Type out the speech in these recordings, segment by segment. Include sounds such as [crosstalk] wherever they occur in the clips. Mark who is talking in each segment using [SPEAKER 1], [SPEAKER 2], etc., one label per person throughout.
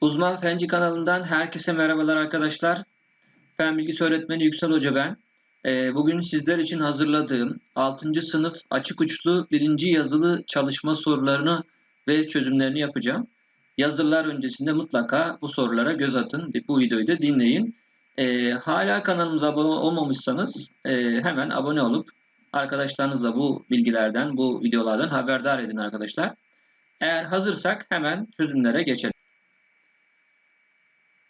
[SPEAKER 1] Uzman Fenci kanalından herkese merhabalar arkadaşlar. Fen bilgisi öğretmeni Yüksel Hoca ben. Ee, bugün sizler için hazırladığım 6. sınıf açık uçlu birinci yazılı çalışma sorularını ve çözümlerini yapacağım. Yazılar öncesinde mutlaka bu sorulara göz atın. Bu videoyu da dinleyin. Ee, hala kanalımıza abone olmamışsanız e, hemen abone olup arkadaşlarınızla bu bilgilerden, bu videolardan haberdar edin arkadaşlar. Eğer hazırsak hemen çözümlere geçelim.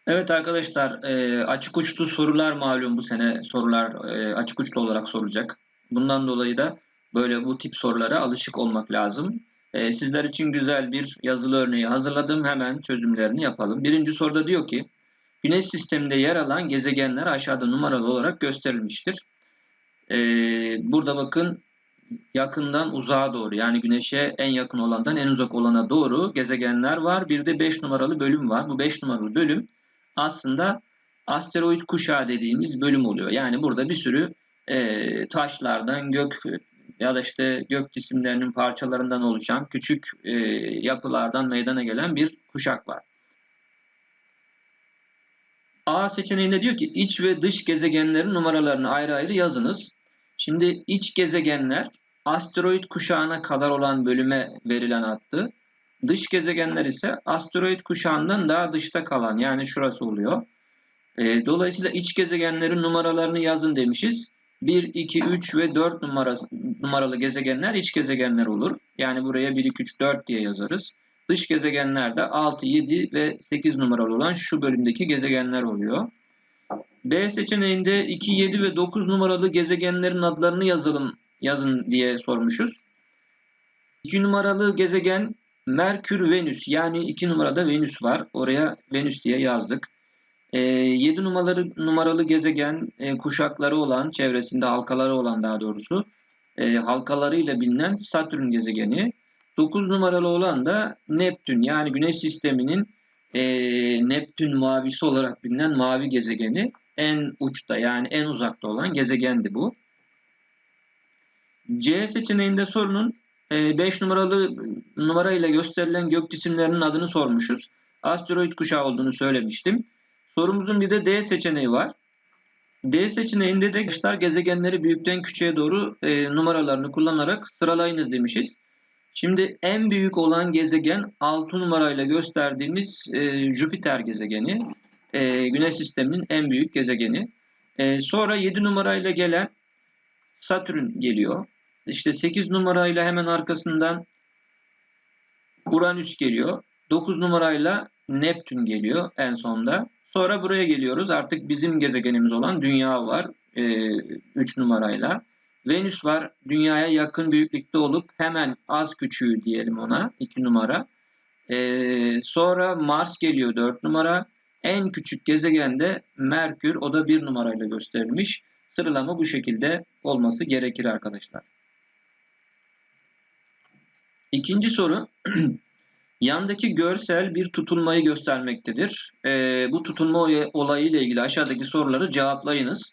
[SPEAKER 1] Evet arkadaşlar e, açık uçlu sorular malum bu sene sorular e, açık uçlu olarak sorulacak. Bundan dolayı da böyle bu tip sorulara alışık olmak lazım. E, sizler için güzel bir yazılı örneği hazırladım. Hemen çözümlerini yapalım. Birinci soruda diyor ki Güneş sisteminde yer alan gezegenler aşağıda numaralı olarak gösterilmiştir. Burada bakın yakından uzağa doğru yani Güneş'e en yakın olandan en uzak olana doğru gezegenler var. Bir de 5 numaralı bölüm var. Bu 5 numaralı bölüm aslında asteroid kuşağı dediğimiz bölüm oluyor. Yani burada bir sürü e, taşlardan, gök ya da işte gök cisimlerinin parçalarından oluşan küçük e, yapılardan meydana gelen bir kuşak var. A seçeneğinde diyor ki iç ve dış gezegenlerin numaralarını ayrı ayrı yazınız. Şimdi iç gezegenler asteroid kuşağına kadar olan bölüme verilen addı. Dış gezegenler ise asteroid kuşağından daha dışta kalan yani şurası oluyor. E, dolayısıyla iç gezegenlerin numaralarını yazın demişiz. 1, 2, 3 ve 4 numarası, numaralı gezegenler iç gezegenler olur. Yani buraya 1, 2, 3, 4 diye yazarız. Dış gezegenler de 6, 7 ve 8 numaralı olan şu bölümdeki gezegenler oluyor. B seçeneğinde 2, 7 ve 9 numaralı gezegenlerin adlarını yazalım yazın diye sormuşuz. 2 numaralı gezegen Merkür, Venüs yani 2 numarada Venüs var. Oraya Venüs diye yazdık. E, ee, 7 numaralı, numaralı gezegen e, kuşakları olan, çevresinde halkaları olan daha doğrusu e, halkalarıyla bilinen Satürn gezegeni. 9 numaralı olan da Neptün yani Güneş sisteminin e, Neptün mavisi olarak bilinen mavi gezegeni. En uçta yani en uzakta olan gezegendi bu. C seçeneğinde sorunun 5 numaralı numarayla gösterilen gök cisimlerinin adını sormuşuz. Asteroid kuşağı olduğunu söylemiştim. Sorumuzun bir de D seçeneği var. D seçeneğinde de gençler gezegenleri büyükten küçüğe doğru e, numaralarını kullanarak sıralayınız demişiz. Şimdi en büyük olan gezegen 6 numarayla gösterdiğimiz e, Jüpiter gezegeni. E, Güneş sisteminin en büyük gezegeni. E, sonra 7 numarayla gelen Satürn geliyor. İşte 8 numarayla hemen arkasından Uranüs geliyor. 9 numarayla Neptün geliyor en sonda. Sonra buraya geliyoruz. Artık bizim gezegenimiz olan Dünya var. 3 e, numarayla. Venüs var. Dünyaya yakın büyüklükte olup hemen az küçüğü diyelim ona. 2 numara. E, sonra Mars geliyor 4 numara. En küçük gezegen de Merkür. O da 1 numarayla gösterilmiş. Sıralama bu şekilde olması gerekir arkadaşlar. İkinci soru. [clears throat] Yandaki görsel bir tutulmayı göstermektedir. E, bu tutulma olayı ile ilgili aşağıdaki soruları cevaplayınız.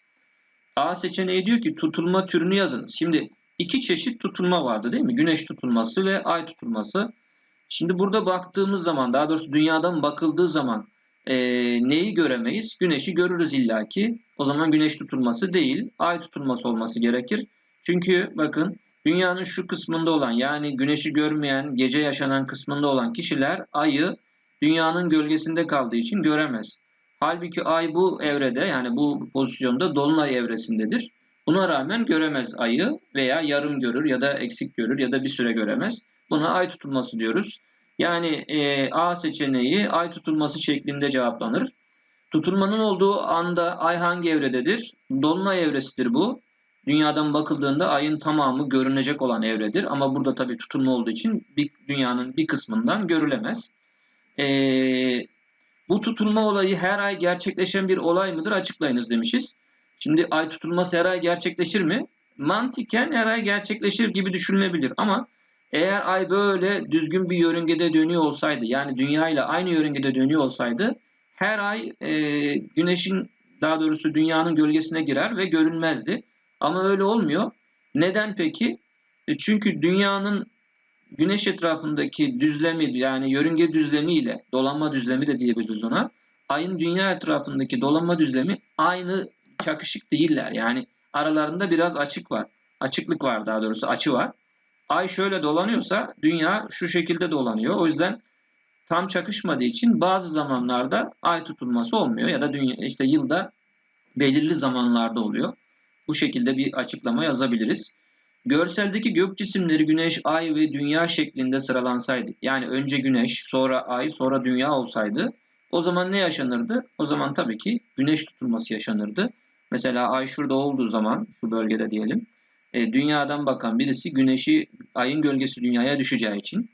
[SPEAKER 1] A seçeneği diyor ki tutulma türünü yazınız. Şimdi iki çeşit tutulma vardı değil mi? Güneş tutulması ve ay tutulması. Şimdi burada baktığımız zaman daha doğrusu dünyadan bakıldığı zaman e, neyi göremeyiz? Güneşi görürüz illaki. O zaman güneş tutulması değil ay tutulması olması gerekir. Çünkü bakın Dünyanın şu kısmında olan yani güneşi görmeyen, gece yaşanan kısmında olan kişiler ayı dünyanın gölgesinde kaldığı için göremez. Halbuki ay bu evrede yani bu pozisyonda dolunay evresindedir. Buna rağmen göremez ayı veya yarım görür ya da eksik görür ya da bir süre göremez. Buna ay tutulması diyoruz. Yani e, A seçeneği ay tutulması şeklinde cevaplanır. Tutulmanın olduğu anda ay hangi evrededir? Dolunay evresidir bu. Dünyadan bakıldığında ayın tamamı görünecek olan evredir. Ama burada tabii tutulma olduğu için bir, dünyanın bir kısmından görülemez. Ee, bu tutulma olayı her ay gerçekleşen bir olay mıdır? Açıklayınız demişiz. Şimdi ay tutulması her ay gerçekleşir mi? Mantiken her ay gerçekleşir gibi düşünülebilir ama eğer ay böyle düzgün bir yörüngede dönüyor olsaydı yani dünya ile aynı yörüngede dönüyor olsaydı her ay e, güneşin daha doğrusu dünyanın gölgesine girer ve görünmezdi. Ama öyle olmuyor. Neden peki? E çünkü dünyanın güneş etrafındaki düzlemi yani yörünge düzlemi ile dolanma düzlemi de diyebiliriz ona. Ayın dünya etrafındaki dolanma düzlemi aynı çakışık değiller. Yani aralarında biraz açık var. Açıklık var daha doğrusu açı var. Ay şöyle dolanıyorsa dünya şu şekilde dolanıyor. O yüzden tam çakışmadığı için bazı zamanlarda ay tutulması olmuyor ya da dünya işte yılda belirli zamanlarda oluyor. Bu şekilde bir açıklama yazabiliriz. Görseldeki gök cisimleri güneş, ay ve dünya şeklinde sıralansaydı, yani önce güneş, sonra ay, sonra dünya olsaydı o zaman ne yaşanırdı? O zaman tabii ki güneş tutulması yaşanırdı. Mesela ay şurada olduğu zaman, şu bölgede diyelim, e, dünyadan bakan birisi güneşi, ayın gölgesi dünyaya düşeceği için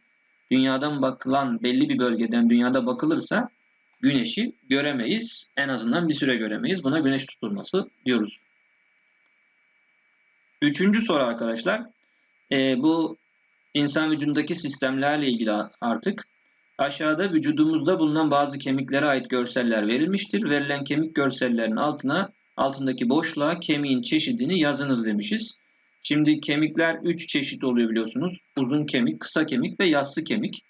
[SPEAKER 1] dünyadan bakılan belli bir bölgeden dünyada bakılırsa güneşi göremeyiz. En azından bir süre göremeyiz. Buna güneş tutulması diyoruz. Üçüncü soru arkadaşlar. E, bu insan vücudundaki sistemlerle ilgili artık. Aşağıda vücudumuzda bulunan bazı kemiklere ait görseller verilmiştir. Verilen kemik görsellerin altına altındaki boşluğa kemiğin çeşidini yazınız demişiz. Şimdi kemikler 3 çeşit oluyor biliyorsunuz. Uzun kemik, kısa kemik ve yassı kemik.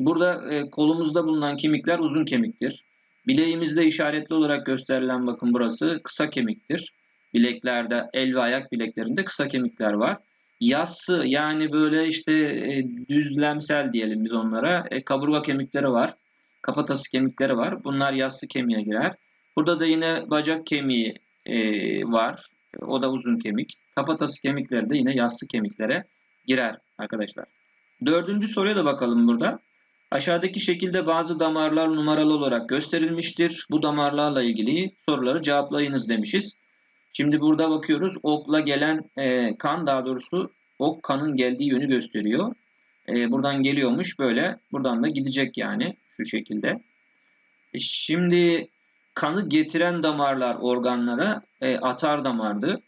[SPEAKER 1] Burada e, kolumuzda bulunan kemikler uzun kemiktir. Bileğimizde işaretli olarak gösterilen bakın burası kısa kemiktir. Bileklerde, el ve ayak bileklerinde kısa kemikler var. Yassı yani böyle işte e, düzlemsel diyelim biz onlara. E, kaburga kemikleri var. Kafatası kemikleri var. Bunlar yassı kemiğe girer. Burada da yine bacak kemiği e, var. O da uzun kemik. Kafatası kemikleri de yine yassı kemiklere girer arkadaşlar. Dördüncü soruya da bakalım burada. Aşağıdaki şekilde bazı damarlar numaralı olarak gösterilmiştir. Bu damarlarla ilgili soruları cevaplayınız demişiz. Şimdi burada bakıyoruz okla gelen e, kan daha doğrusu ok kanın geldiği yönü gösteriyor. E, buradan geliyormuş böyle. Buradan da gidecek yani şu şekilde. E, şimdi kanı getiren damarlar organlara e, atar damardı.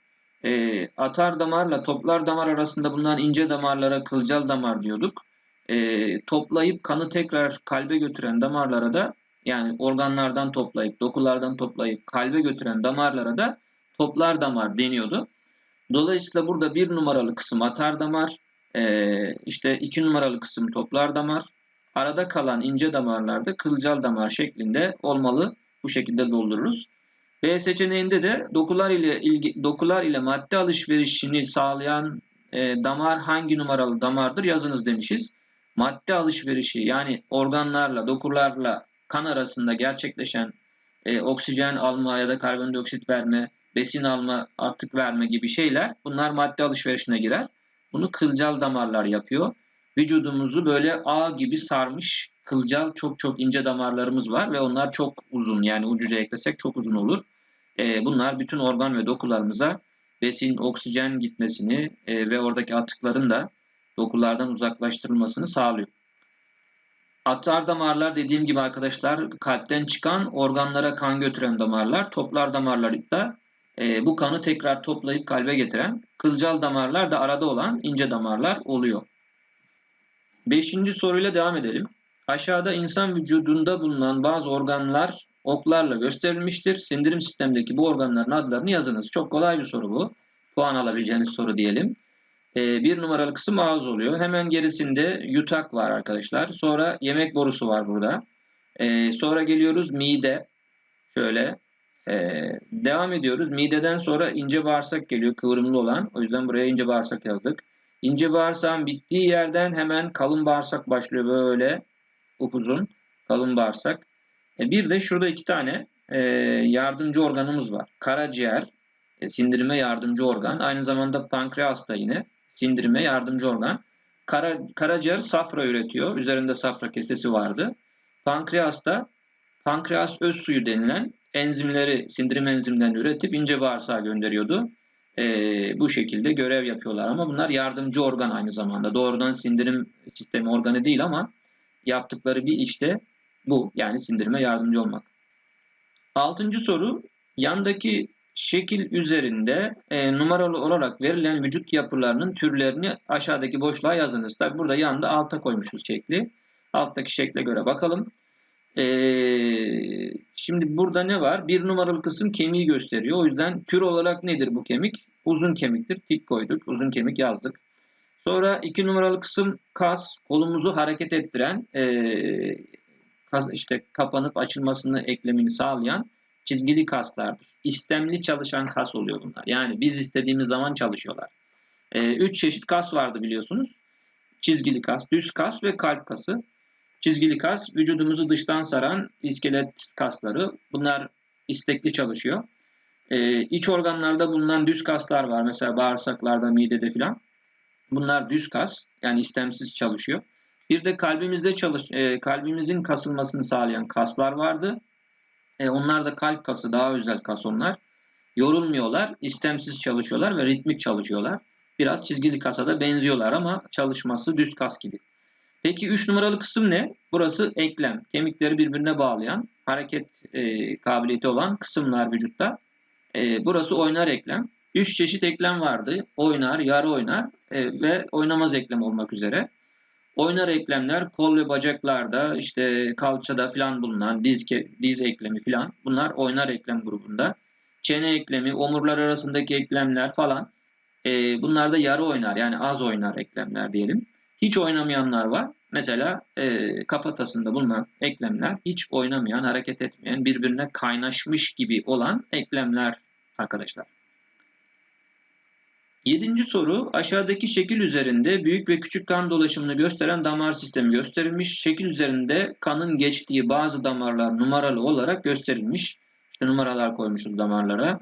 [SPEAKER 1] E, atar damarla toplar damar arasında bulunan ince damarlara kılcal damar diyorduk. E, toplayıp kanı tekrar kalbe götüren damarlara da yani organlardan toplayıp dokulardan toplayıp kalbe götüren damarlara da toplar damar deniyordu. Dolayısıyla burada bir numaralı kısım atar damar, e, işte iki numaralı kısım toplar damar, arada kalan ince damarlarda kılcal damar şeklinde olmalı. Bu şekilde doldururuz. B seçeneğinde de dokular ile ilgi, dokular ile madde alışverişini sağlayan e, damar hangi numaralı damardır yazınız demişiz. Madde alışverişi yani organlarla, dokularla kan arasında gerçekleşen e, oksijen alma ya da karbondioksit verme, besin alma, artık verme gibi şeyler bunlar madde alışverişine girer. Bunu kılcal damarlar yapıyor. Vücudumuzu böyle ağ gibi sarmış kılcal çok çok ince damarlarımız var ve onlar çok uzun yani ucuca eklesek çok uzun olur. E, bunlar bütün organ ve dokularımıza besin, oksijen gitmesini e, ve oradaki atıkların da dokulardan uzaklaştırılmasını sağlıyor. Atar damarlar dediğim gibi arkadaşlar kalpten çıkan organlara kan götüren damarlar. Toplar damarlar da e, bu kanı tekrar toplayıp kalbe getiren. Kılcal damarlar da arada olan ince damarlar oluyor. Beşinci soruyla devam edelim. Aşağıda insan vücudunda bulunan bazı organlar oklarla gösterilmiştir. Sindirim sistemindeki bu organların adlarını yazınız. Çok kolay bir soru bu. Puan alabileceğiniz soru diyelim. Ee, bir numaralı kısım ağız oluyor. Hemen gerisinde yutak var arkadaşlar. Sonra yemek borusu var burada. Ee, sonra geliyoruz mide. Şöyle. Ee, devam ediyoruz. Mideden sonra ince bağırsak geliyor. Kıvrımlı olan. O yüzden buraya ince bağırsak yazdık. İnce bağırsağın bittiği yerden hemen kalın bağırsak başlıyor böyle upuzun kalın bağırsak. E bir de şurada iki tane e, yardımcı organımız var. Karaciğer e, sindirime yardımcı organ. Aynı zamanda pankreas da yine sindirime yardımcı organ. Kara, karaciğer safra üretiyor. Üzerinde safra kesesi vardı. Pankreas da pankreas öz suyu denilen enzimleri sindirim enzimlerini üretip ince bağırsağa gönderiyordu. E, bu şekilde görev yapıyorlar ama bunlar yardımcı organ aynı zamanda. Doğrudan sindirim sistemi organı değil ama yaptıkları bir işte bu. Yani sindirime yardımcı olmak. Altıncı soru. Yandaki şekil üzerinde e, numaralı olarak verilen vücut yapılarının türlerini aşağıdaki boşluğa yazınız. Tabi burada yanında alta koymuşuz şekli. Alttaki şekle göre bakalım. E, şimdi burada ne var? Bir numaralı kısım kemiği gösteriyor. O yüzden tür olarak nedir bu kemik? Uzun kemiktir. Tik koyduk. Uzun kemik yazdık. Sonra iki numaralı kısım kas, kolumuzu hareket ettiren, e, kas, işte kapanıp açılmasını eklemini sağlayan çizgili kaslardır. İstemli çalışan kas oluyor bunlar. Yani biz istediğimiz zaman çalışıyorlar. E, üç çeşit kas vardı biliyorsunuz. Çizgili kas, düz kas ve kalp kası. Çizgili kas vücudumuzu dıştan saran iskelet kasları. Bunlar istekli çalışıyor. Ee, iç organlarda bulunan düz kaslar var. Mesela bağırsaklarda, midede filan. Bunlar düz kas. Yani istemsiz çalışıyor. Bir de kalbimizde çalış, e, kalbimizin kasılmasını sağlayan kaslar vardı. E, onlar da kalp kası, daha özel kas onlar. Yorulmuyorlar, istemsiz çalışıyorlar ve ritmik çalışıyorlar. Biraz çizgili kasa da benziyorlar ama çalışması düz kas gibi. Peki 3 numaralı kısım ne? Burası eklem. Kemikleri birbirine bağlayan, hareket e, kabiliyeti olan kısımlar vücutta. E, burası oynar eklem. 3 çeşit eklem vardı. Oynar, yarı oynar e, ve oynamaz eklem olmak üzere. Oynar eklemler kol ve bacaklarda, işte kalçada falan bulunan diz, diz eklemi falan bunlar oynar eklem grubunda. Çene eklemi, omurlar arasındaki eklemler falan e, bunlar da yarı oynar yani az oynar eklemler diyelim. Hiç oynamayanlar var. Mesela e, kafatasında bulunan eklemler hiç oynamayan, hareket etmeyen, birbirine kaynaşmış gibi olan eklemler arkadaşlar. Yedinci soru aşağıdaki şekil üzerinde büyük ve küçük kan dolaşımını gösteren damar sistemi gösterilmiş. Şekil üzerinde kanın geçtiği bazı damarlar numaralı olarak gösterilmiş. İşte numaralar koymuşuz damarlara.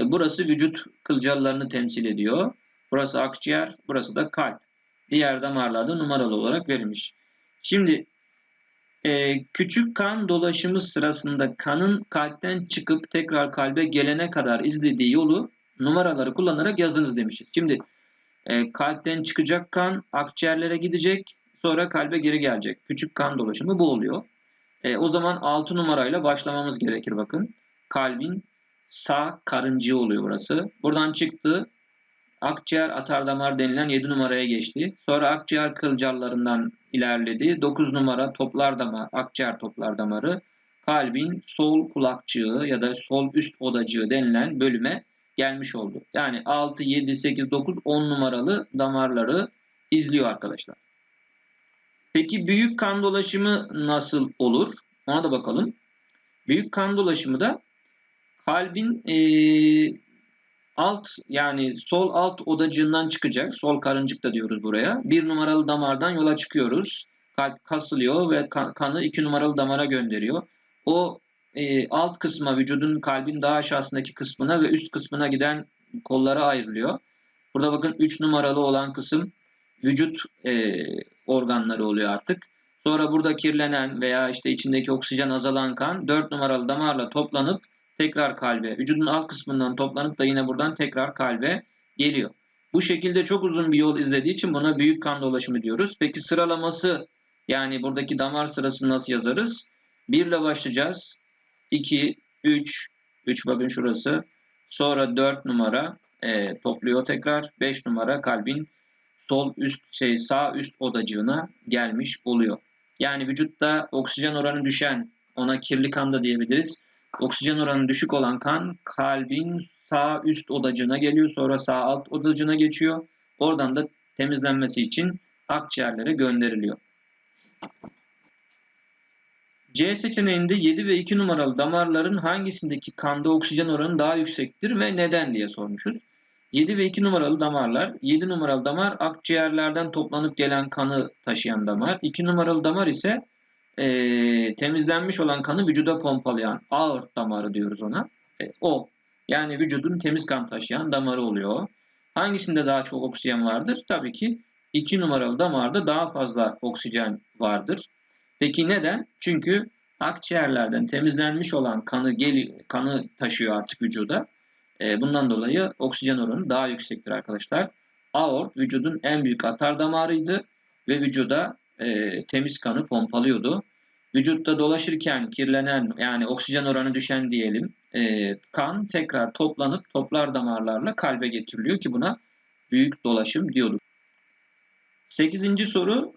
[SPEAKER 1] E, burası vücut kılcallarını temsil ediyor. Burası akciğer, burası da kalp. Diğer damarlarda numaralı olarak verilmiş. Şimdi e, küçük kan dolaşımı sırasında kanın kalpten çıkıp tekrar kalbe gelene kadar izlediği yolu numaraları kullanarak yazınız demişiz. Şimdi e, kalpten çıkacak kan akciğerlere gidecek sonra kalbe geri gelecek. Küçük kan dolaşımı bu oluyor. E, o zaman 6 numarayla başlamamız gerekir bakın. Kalbin sağ karıncığı oluyor burası. Buradan çıktı. Akciğer atardamar denilen 7 numaraya geçti. Sonra akciğer kılcallarından ilerledi. 9 numara toplar damar, akciğer toplar damarı kalbin sol kulakçığı ya da sol üst odacığı denilen bölüme gelmiş oldu. Yani 6, 7, 8, 9, 10 numaralı damarları izliyor arkadaşlar. Peki büyük kan dolaşımı nasıl olur? Ona da bakalım. Büyük kan dolaşımı da kalbin e, alt yani sol alt odacığından çıkacak. Sol karıncık da diyoruz buraya. Bir numaralı damardan yola çıkıyoruz. Kalp kasılıyor ve kanı iki numaralı damara gönderiyor. O e, alt kısma vücudun kalbin daha aşağısındaki kısmına ve üst kısmına giden kollara ayrılıyor. Burada bakın 3 numaralı olan kısım vücut e, organları oluyor artık. Sonra burada kirlenen veya işte içindeki oksijen azalan kan 4 numaralı damarla toplanıp tekrar kalbe, vücudun alt kısmından toplanıp da yine buradan tekrar kalbe geliyor. Bu şekilde çok uzun bir yol izlediği için buna büyük kan dolaşımı diyoruz. Peki sıralaması yani buradaki damar sırasını nasıl yazarız? 1 ile başlayacağız. 2, 3, 3 bakın şurası. Sonra 4 numara e, topluyor tekrar. 5 numara kalbin sol üst şey sağ üst odacığına gelmiş oluyor. Yani vücutta oksijen oranı düşen ona kirli kan da diyebiliriz. Oksijen oranı düşük olan kan kalbin sağ üst odacığına geliyor. Sonra sağ alt odacığına geçiyor. Oradan da temizlenmesi için akciğerlere gönderiliyor. C seçeneğinde 7 ve 2 numaralı damarların hangisindeki kanda oksijen oranı daha yüksektir ve neden diye sormuşuz. 7 ve 2 numaralı damarlar, 7 numaralı damar akciğerlerden toplanıp gelen kanı taşıyan damar. 2 numaralı damar ise e, temizlenmiş olan kanı vücuda pompalayan aort damarı diyoruz ona. E, o yani vücudun temiz kan taşıyan damarı oluyor. Hangisinde daha çok oksijen vardır? Tabii ki 2 numaralı damarda daha fazla oksijen vardır. Peki neden? Çünkü akciğerlerden temizlenmiş olan kanı gel kanı taşıyor artık vücuda. E, bundan dolayı oksijen oranı daha yüksektir arkadaşlar. Aort vücudun en büyük atar damarıydı ve vücuda e, temiz kanı pompalıyordu. Vücutta dolaşırken kirlenen yani oksijen oranı düşen diyelim e, kan tekrar toplanıp toplar damarlarla kalbe getiriliyor ki buna büyük dolaşım diyorduk. Sekizinci soru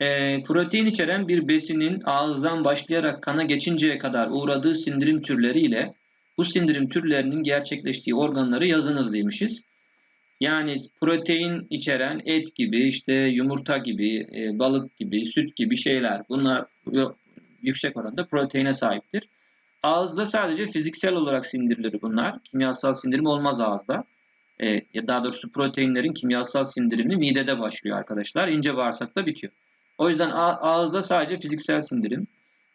[SPEAKER 1] e, protein içeren bir besinin ağızdan başlayarak kana geçinceye kadar uğradığı sindirim türleri ile bu sindirim türlerinin gerçekleştiği organları yazınız demişiz. Yani protein içeren et gibi, işte yumurta gibi, e, balık gibi, süt gibi şeyler. Bunlar yüksek oranda proteine sahiptir. Ağızda sadece fiziksel olarak sindirilir bunlar. Kimyasal sindirim olmaz ağızda. E, daha doğrusu proteinlerin kimyasal sindirimi midede başlıyor arkadaşlar. İnce bağırsakta bitiyor. O yüzden ağızda sadece fiziksel sindirim.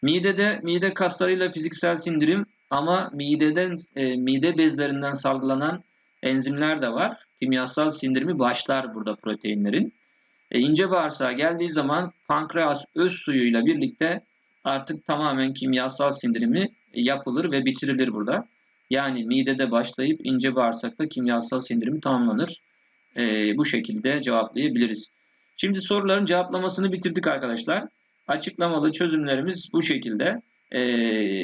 [SPEAKER 1] Midede mide kaslarıyla fiziksel sindirim ama mideden e, mide bezlerinden salgılanan enzimler de var. Kimyasal sindirimi başlar burada proteinlerin. E, ince bağırsağa geldiği zaman pankreas öz suyuyla birlikte artık tamamen kimyasal sindirimi yapılır ve bitirilir burada. Yani midede başlayıp ince bağırsakta kimyasal sindirimi tamamlanır. E, bu şekilde cevaplayabiliriz. Şimdi soruların cevaplamasını bitirdik arkadaşlar. Açıklamalı çözümlerimiz bu şekilde. E,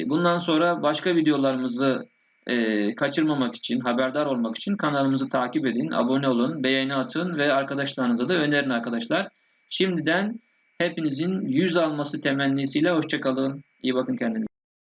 [SPEAKER 1] bundan sonra başka videolarımızı e, kaçırmamak için, haberdar olmak için kanalımızı takip edin, abone olun, beğeni atın ve arkadaşlarınıza da önerin arkadaşlar. Şimdiden hepinizin yüz alması temennisiyle hoşçakalın. İyi bakın kendinize.